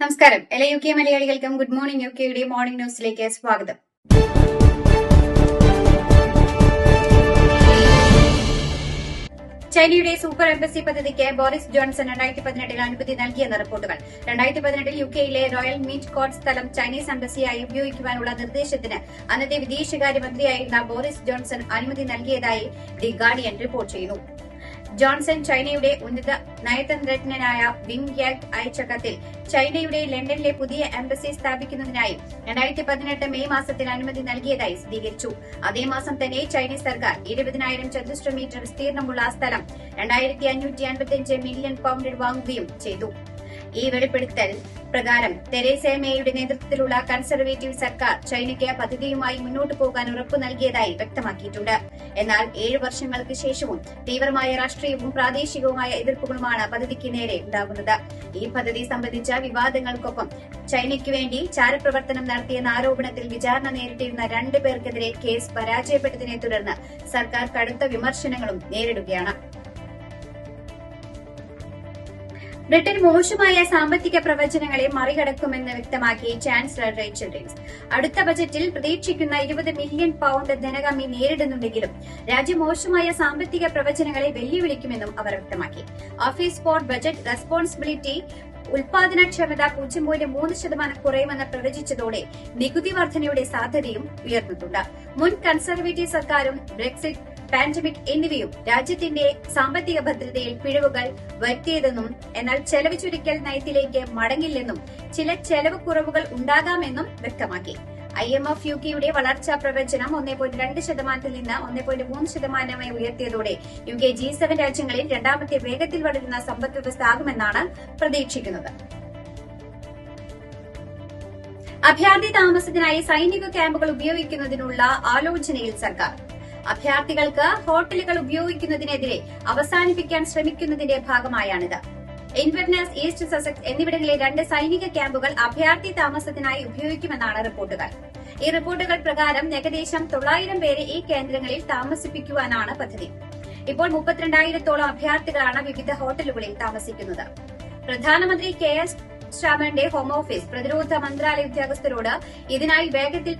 നമസ്കാരം. എല്ലാ U K മലയാളികൾക്കും ഗുഡ് മോർണിംഗ് യു കെയുടെ മോർണിംഗ് ന്യൂസിലേക്ക് സ്വാഗതം. ചൈനയുടെ സൂപ്പർ എംബസി പദ്ധതിക്ക് ബോറിസ് ജോൺസൺ രണ്ടായിരത്തി പതിനെട്ടിൽ അനുമതി നൽകിയെന്ന റിപ്പോർട്ടുകൾ. രണ്ടായിരത്തി പതിനെട്ടിൽ യു കെയിലെ റോയൽ മീറ്റ് കോർട്ട് സ്ഥലം ചൈനീസ് എംബസിയായി ഉപയോഗിക്കുവാനുള്ള നിർദ്ദേശത്തിന് അന്നത്തെ വിദേശകാര്യമന്ത്രിയായിരുന്ന ബോറിസ് ജോൺസൺ അനുമതി നൽകിയതായി ദി ഗാർഡിയൻ റിപ്പോർട്ട് ചെയ്യുന്നു. ജോൺസൺ ചൈനയുടെ ഉന്നത നയതന്ത്രജ്ഞനായ വിങ് യാക് അയച്ച കത്തിൽ ചൈനയുടെ ലണ്ടനിലെ പുതിയ എംബസി സ്ഥാപിക്കുന്നതിനായി രണ്ടായിരത്തി പതിനെട്ട് മെയ് മാസത്തിൽ അനുമതി നൽകിയതായി സ്ഥിരീകരിച്ചു. അതേ മാസം തന്നെ ചൈനീസ് സർക്കാർ ഇരുപതിനായിരം ചതുശ്ര മീറ്റർ വിസ്തീർണമുള്ള ആ സ്ഥലം രണ്ടായിരത്തി അഞ്ഞൂറ്റി അൻപത്തിയഞ്ച് മില്യൺ പൗണ്ടിൽ വാങ്ങുകയും ചെയ്തു. ഈ വെളിപ്പെടുത്തൽ പ്രകാരം തെരേസ മേയുടെ നേതൃത്വത്തിലുള്ള കൺസർവേറ്റീവ് സർക്കാർ ചൈനയ്ക്ക് പദ്ധതിയുമായി മുന്നോട്ടു പോകാൻ ഉറപ്പു നൽകിയതായി വ്യക്തമാക്കിയിട്ടുണ്ട്. എന്നാൽ ഏഴ് വർഷങ്ങൾക്ക് ശേഷവും തീവ്രമായ രാഷ്ട്രീയവും പ്രാദേശികവുമായ എതിർപ്പുകളുമാണ് പദ്ധതിക്ക് നേരെ ഉണ്ടാകുന്നത്. ഈ പദ്ധതി സംബന്ധിച്ച വിവാദങ്ങൾക്കൊപ്പം ചൈനയ്ക്ക് വേണ്ടി ചാരപ്രവർത്തനം നടത്തിയെന്ന ആരോപണത്തിൽ വിചാരണ നേരിട്ടിരുന്ന രണ്ടു പേർക്കെതിരെ കേസ് പരാജയപ്പെട്ടതിനെ തുടർന്ന് സർക്കാർ കടുത്ത വിമർശനങ്ങളും നേരിടുകയാണ്. ബ്രിട്ടൻ മോശമായ സാമ്പത്തിക പ്രവചനങ്ങളെ മറികടക്കുമെന്ന് വ്യക്തമാക്കി ചാൻസലർ റേച്ചൽ റീൻസ് അടുത്ത ബജറ്റിൽ പ്രതീക്ഷിക്കുന്ന ഇരുപത് മില്യൺ പൌണ്ട് ധനകമ്മി നേരിടുന്നുണ്ടെങ്കിലും രാജ്യം മോശമായ സാമ്പത്തിക പ്രവചനങ്ങളെ വെല്ലുവിളിക്കുമെന്നും അവർ വ്യക്തമാക്കി. ഓഫീസ് ഫോർ ബജറ്റ് റെസ്പോൺസിബിലിറ്റി ഉൽപാദനക്ഷമത പൂജ്യം പോയിന്റ് മൂന്ന് ശതമാനം കുറയുമെന്ന് പ്രവചിച്ചതോടെ നികുതി വർധനയുടെ സാധ്യതയും ഉയർന്നിട്ടുണ്ട്. മുൻ കൺസർവേറ്റീവ് സർക്കാരും ബ്രെക്സിറ്റ് പാൻഡമിക് എന്നിവയും രാജ്യത്തിന്റെ സാമ്പത്തിക ഭദ്രതയിൽ പിഴവുകൾ വരുത്തിയതെന്നും എന്നാൽ ചെലവ് ചുരുക്കൽ നയത്തിലേക്ക് മടങ്ങില്ലെന്നും ചില ചെലവ് കുറവുകൾ ഉണ്ടാകാമെന്നും വ്യക്തമാക്കി. ഐ എം എഫ് യു കെയുടെ വളർച്ചാ പ്രവചനം ഒന്നേ പോയിന്റ് രണ്ട് ശതമാനത്തിൽ നിന്ന് ഒന്നേ പോയിന്റ് മൂന്ന് ശതമാനമായി ഉയർത്തിയതോടെ യു കെ ജി സെവൻ രാജ്യങ്ങളിൽ രണ്ടാമത്തെ വേഗത്തിൽ വളരുന്ന സമ്പദ് വ്യവസ്ഥ ആകുമെന്നാണ് പ്രതീക്ഷിക്കുന്നത്. അഭയാർത്ഥി താമസത്തിനായി സൈനിക ക്യാമ്പുകൾ ഉപയോഗിക്കുന്നതിനുള്ള ആലോചനയിൽ സർക്കാർ. അഭയാർത്ഥികൾക്ക് ഹോട്ടലുകൾ ഉപയോഗിക്കുന്നതിനെതിരെ അവസാനിപ്പിക്കാൻ ശ്രമിക്കുന്നതിന്റെ ഭാഗമായാണിത്. ഇൻവെർനസ് ഈസ്റ്റ് സസെക്സ് എന്നിവിടങ്ങളിലെ രണ്ട് സൈനിക ക്യാമ്പുകൾ അഭയാർത്ഥി താമസത്തിനായി ഉപയോഗിക്കുമെന്നാണ് റിപ്പോർട്ടുകൾ. ഈ റിപ്പോർട്ടുകൾ പ്രകാരം ഏകദേശം തൊള്ളായിരം പേരെ ഈ കേന്ദ്രങ്ങളിൽ താമസിപ്പിക്കുവാനാണ് പദ്ധതി. ഇപ്പോൾ മുപ്പത്തിരണ്ടായിരത്തോളം അഭയാർത്ഥികളാണ് വിവിധ ഹോട്ടലുകളിൽ താമസിക്കുന്നത്. പ്രധാനമന്ത്രി കെ എസ് ശ്രാമന്റെ ഹോം ഓഫീസ് പ്രതിരോധ മന്ത്രാലയ ഉദ്യോഗസ്ഥരോട് ഇതിനായി വേഗത്തിൽ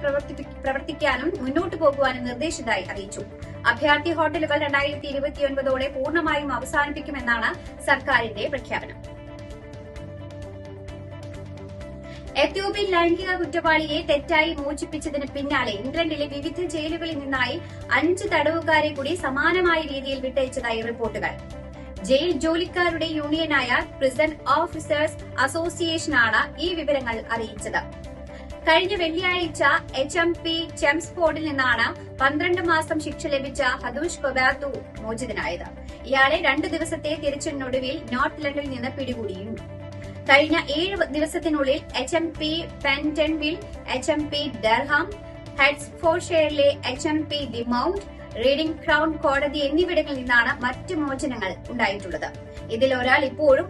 പ്രവർത്തിക്കാനും മുന്നോട്ടു പോകുവാനും നിർദ്ദേശിച്ചതായി അറിയിച്ചു. അഭയാർത്ഥി ഹോട്ടലുകൾ രണ്ടായിരത്തി ഇരുപത്തിയൊൻപതോടെ പൂർണമായും അവസാനിപ്പിക്കുമെന്നാണ് സർക്കാരിന്റെ പ്രഖ്യാപനം. എത്യോപ്യൻ ലൈംഗിക കുറ്റവാളിയെ തെറ്റായി മോചിപ്പിച്ചതിന് പിന്നാലെ ഇംഗ്ലണ്ടിലെ വിവിധ ജയിലുകളിൽ നിന്നായി അഞ്ച് തടവുകാരെ കൂടി സമാനമായ രീതിയിൽ വിട്ടയച്ചതായി റിപ്പോർട്ടുകൾ. ജയിൽ ജോലിക്കാരുടെ യൂണിയനായ പ്രിസൺ ഓഫീസേഴ്സ് അസോസിയേഷനാണ് ഈ വിവരങ്ങൾ അറിയിച്ചത്. കഴിഞ്ഞ വെള്ളിയാഴ്ച എച്ച് എം പി ചെംസ്ഫോർഡിൽ നിന്നാണ് പന്ത്രണ്ട് മാസം ശിക്ഷ ലഭിച്ച ഹദൂഷ് കൊബാത്തു മോചിതനായത്. ഇയാളെ രണ്ട് ദിവസത്തെ തിരച്ചിലിനൊടുവിൽ നോർത്ത് ലണ്ടനിൽ നിന്ന് പിടികൂടിയിരുന്നു. കഴിഞ്ഞ ഏഴ് ദിവസത്തിനുള്ളിൽ H M P Pentonville H M P Durham ഹെഡ്സ്ഫോർഷെയറിലെ H M P the Mount Reading Crown കോടതി എന്നിവിടങ്ങളിൽ നിന്നാണ് മറ്റ് മോചനങ്ങൾ ഉണ്ടായിട്ടുള്ളത്. ഇതിൽ ഒരാൾ ഇപ്പോഴും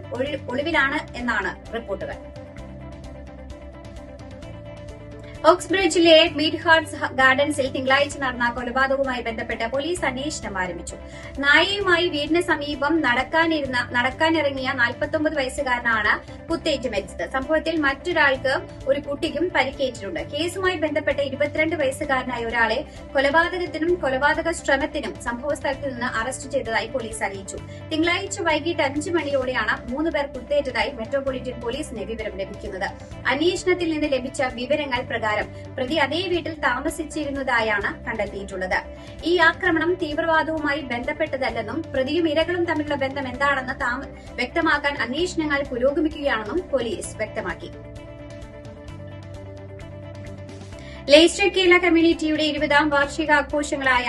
ഒളിവിലാണ് എന്നാണ് റിപ്പോർട്ടുകൾ. ഓക്സ്ബ്രിഡ്ജിലെ മീഡ് ഹാർട്സ് ഗാർഡൻസിൽ തിങ്കളാഴ്ച നടന്ന കൊലപാതകവുമായി ബന്ധപ്പെട്ട് പോലീസ് അന്വേഷണം ആരംഭിച്ചു. നായയുമായി വീടിന് സമീപം നടക്കാനിരുന്ന നടക്കാനിറങ്ങിയ നാൽപ്പത്തൊമ്പത് വയസ്സുകാരനാണ് കുത്തേറ്റ് മരിച്ചത്. സംഭവത്തിൽ മറ്റൊരാൾക്ക് ഒരു കുട്ടിക്കും പരിക്കേറ്റിട്ടുണ്ട്. കേസുമായി ബന്ധപ്പെട്ട് ഇരുപത്തിരണ്ട് വയസ്സുകാരനായ ഒരാളെ കൊലപാതകത്തിനും കൊലപാതക ശ്രമത്തിനും സംഭവസ്ഥലത്ത് നിന്ന് അറസ്റ്റ് ചെയ്തതായി പോലീസ് അറിയിച്ചു. തിങ്കളാഴ്ച വൈകിട്ട് അഞ്ച് മണിയോടെയാണ് മൂന്ന് പേർ കുത്തേറ്റതായി മെട്രോപൊളിറ്റൻ പോലീസിന് വിവരം ലഭിക്കുന്നത്. അന്വേഷണത്തിൽ നിന്ന് ലഭിച്ച വിവരങ്ങൾ പ്രകാരം പ്രതി അതേ വീട്ടിൽ താമസിച്ചിരുന്നതായാണ് കണ്ടെത്തിയിട്ടുള്ളത്. ഈ ആക്രമണം തീവ്രവാദവുമായി ബന്ധപ്പെട്ടതല്ലെന്നും പ്രതിയും ഇരകളും തമ്മിലുള്ള ബന്ധം എന്താണെന്ന് താമ- വ്യക്തമാക്കാൻ അന്വേഷണങ്ങൾ പുരോഗമിക്കുകയാണെന്നും പോലീസ് വ്യക്തമാക്കി. ലേസ്റ്റർ കേരള കമ്മ്യൂണിറ്റിയുടെ ഇരുപതാം വാർഷികാഘോഷങ്ങളായ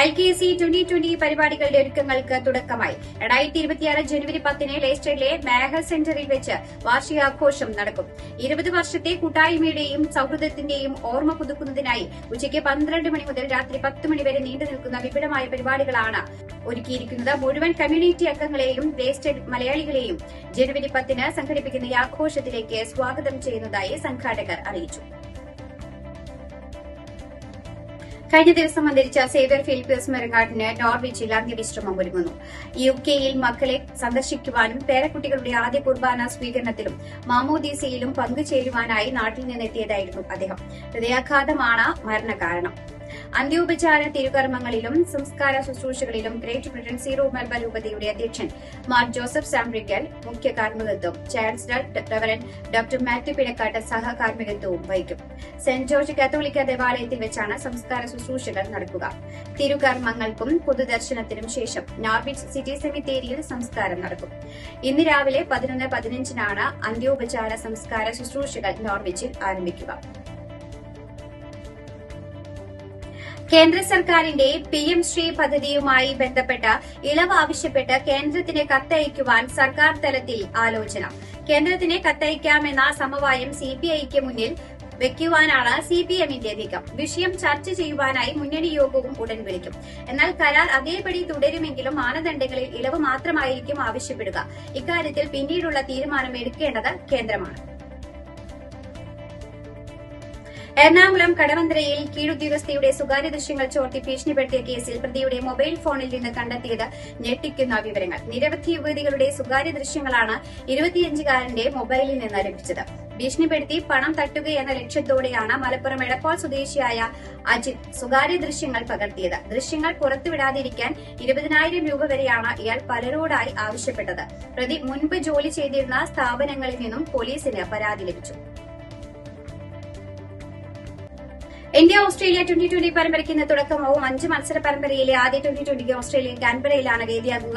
L K C twenty twenty പരിപാടികളുടെ ഒരുക്കങ്ങൾക്ക് തുടക്കമായി. രണ്ടായിരത്തി ഇരുപത്തിയാറ് ജനുവരി പത്തിന് ലേസ്റ്ററിലെ മേഹൽ സെന്ററിൽ വെച്ച് വാർഷികാഘോഷം നടക്കും. ഇരുപത് വർഷത്തെ കൂട്ടായ്മയുടെയും സൌഹൃദത്തിന്റെയും ഓർമ്മ പുതുക്കുന്നതിനായി ഉച്ചയ്ക്ക് പന്ത്രണ്ട് മണി മുതൽ രാത്രി പത്ത് മണി വരെ നീണ്ടു നിൽക്കുന്ന വിപുലമായ പരിപാടികളാണ് ഒരുക്കിയിരിക്കുന്നത്. മുഴുവൻ കമ്മ്യൂണിറ്റി അംഗങ്ങളെയും ലേസ്റ്റഡ് മലയാളികളെയും ജനുവരി പത്തിന് സംഘടിപ്പിക്കുന്ന ഈ ആഘോഷത്തിലേക്ക് സ്വാഗതം ചെയ്യുന്നതായി സംഘാടകർ അറിയിച്ചു. കഴിഞ്ഞ ദിവസം അന്തരിച്ച സേവ്യർ ഫിലിപ്പിയസ് മെറങ്ങാട്ടിന് നോർവിച്ചിൽ അന്ത്യവിശ്രമം ഒരുങ്ങുന്നു. യു കെയിൽ മക്കളെ സന്ദർശിക്കുവാനും പേരക്കുട്ടികളുടെ ആദ്യ കുർബാന സ്വീകരണത്തിലും മാമോദീസയിലും പങ്കുചേരുവാനായി നാട്ടിൽ നിന്നെത്തിയതായിരുന്നു അദ്ദേഹം. ഹൃദയാഘാതമാണ് മരണകാരണം. അന്ത്യോപചാര തിരുകർമ്മങ്ങളിലും സംസ്കാര ശുശ്രൂഷകളിലും ഗ്രേറ്റ് ബ്രിട്ടൻ സീറോ മെൽബ രൂപതയുടെ അധ്യക്ഷൻ മാർ ജോസഫ് സാംബ്രിക്കൽ മുഖ്യ കാർമ്മികത്വം chancellor reverend doctor Mathew Pizhakkat സഹകാർമ്മികത്വവും വഹിക്കും. സെന്റ് ജോർജ് കത്തോലിക്ക ദേവാലയത്തിൽ വെച്ചാണ് സംസ്കാര ശുശ്രൂഷകൾ നടക്കുക. തിരുകർമ്മങ്ങൾക്കും പൊതുദർശനത്തിനും ശേഷം നോർവിച്ച് സിറ്റി സെമിത്തേരിയിൽ സംസ്കാരം നടക്കും. ഇന്ന് രാവിലെ പതിനൊന്ന് പതിനഞ്ചിനാണ് അന്ത്യോപചാര സംസ്കാര ശുശ്രൂഷകൾ നോർവിച്ചിൽ ആരംഭിക്കുക. കേന്ദ്ര സർക്കാരിന്റെ പി എം ശ്രീ പദ്ധതിയുമായി ബന്ധപ്പെട്ട ഇളവ് ആവശ്യപ്പെട്ട് കേന്ദ്രത്തിന് കത്തയക്കുവാൻ സർക്കാർ തലത്തിൽ ആലോചന. കേന്ദ്രത്തിന് കത്തയക്കാമെന്ന സമവായം സിപിഐക്ക് മുന്നിൽ വെക്കുവാനാണ് സി പി എമ്മിന്റെ നീക്കം. വിഷയം ചർച്ച ചെയ്യുവാനായി മുന്നണി യോഗവും ഉടൻ വിളിക്കും. എന്നാൽ കരാർ അതേപടി തുടരുമെങ്കിലും മാനദണ്ഡങ്ങളിൽ ഇളവ് മാത്രമായിരിക്കും ആവശ്യപ്പെടുക. ഇക്കാര്യത്തിൽ പിന്നീടുള്ള തീരുമാനം എടുക്കേണ്ടത് കേന്ദ്രമാണ്. എറണാകുളം കടവന്ത്രയിൽ കീഴുദ്യോഗസ്ഥയുടെ സ്വകാര്യ ദൃശ്യങ്ങൾ ചോർത്തി ഭീഷണിപ്പെടുത്തിയ കേസിൽ പ്രതിയുടെ മൊബൈൽ ഫോണിൽ നിന്ന് കണ്ടെത്തിയത് ഞെട്ടിക്കുന്ന വിവരങ്ങൾ. നിരവധി യുവതികളുടെ സ്വകാര്യ ദൃശ്യങ്ങളാണ് ഇരുപത്തിയഞ്ചുകാരന്റെ മൊബൈലിൽ നിന്ന് ലഭിച്ചത്. ഭീഷണിപ്പെടുത്തി പണം തട്ടുക എന്ന ലക്ഷ്യത്തോടെയാണ് മലപ്പുറം എടപ്പാൾ സ്വദേശിയായ അജിത് സ്വകാര്യ ദൃശ്യങ്ങൾ പകർത്തിയത്. ദൃശ്യങ്ങൾ പുറത്തുവിടാതിരിക്കാൻ ഇരുപതിനായിരം രൂപ വരെയാണ് ഇയാൾ പലരോടായി ആവശ്യപ്പെട്ടത്. പ്രതി മുൻപ് ജോലി ചെയ്തിരുന്ന സ്ഥാപനങ്ങളിൽ നിന്നും പോലീസിന് പരാതി ലഭിച്ചു. ഇന്ത്യ ഓസ്ട്രേലിയ ട്വന്റി ട്വന്റി പരമ്പരയ്ക്ക് ഇന്ന് തുടക്കമാവും. അഞ്ച് മത്സര പരമ്പരയിലെ ആദ്യ ട്വന്റി ട്വന്റിക്ക് ഓസ്ട്രേലിയൻ കാൻബറയിലാണ് വേദിയാകുക.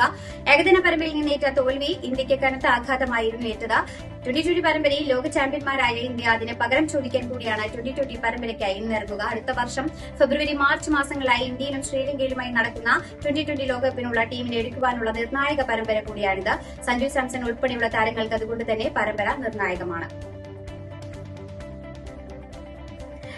ഏകദിന പരമ്പരയിൽ നിന്നേറ്റ തോൽവി ഇന്ത്യയ്ക്ക് കനത്ത ആഘാതമായിരുന്നു ഏറ്റത്. ട്വന്റി ട്വന്റി പരമ്പരയിൽ ലോക ചാമ്പ്യന്മാരായ ഇന്ത്യ അതിന് പകരം ചോദിക്കാൻ കൂടിയാണ് ട്വന്റി ട്വന്റി പരമ്പരയ്ക്കായി ഇന്നിറങ്ങുക അടുത്ത വർഷം ഫെബ്രുവരി മാർച്ച് മാസങ്ങളായി ഇന്ത്യയിലും ശ്രീലങ്കയിലുമായി നടക്കുന്ന ട്വന്റി ട്വന്റി ലോകകപ്പിനുള്ള ടീമിനെ എടുക്കുവാനുള്ള നിർണായക പരമ്പര കൂടിയാണിത്. സഞ്ജു സാംസൺ ഉൾപ്പെടെയുള്ള താരങ്ങൾക്ക് അതുകൊണ്ട് തന്നെ പരമ്പര നിർണായകമാണ്.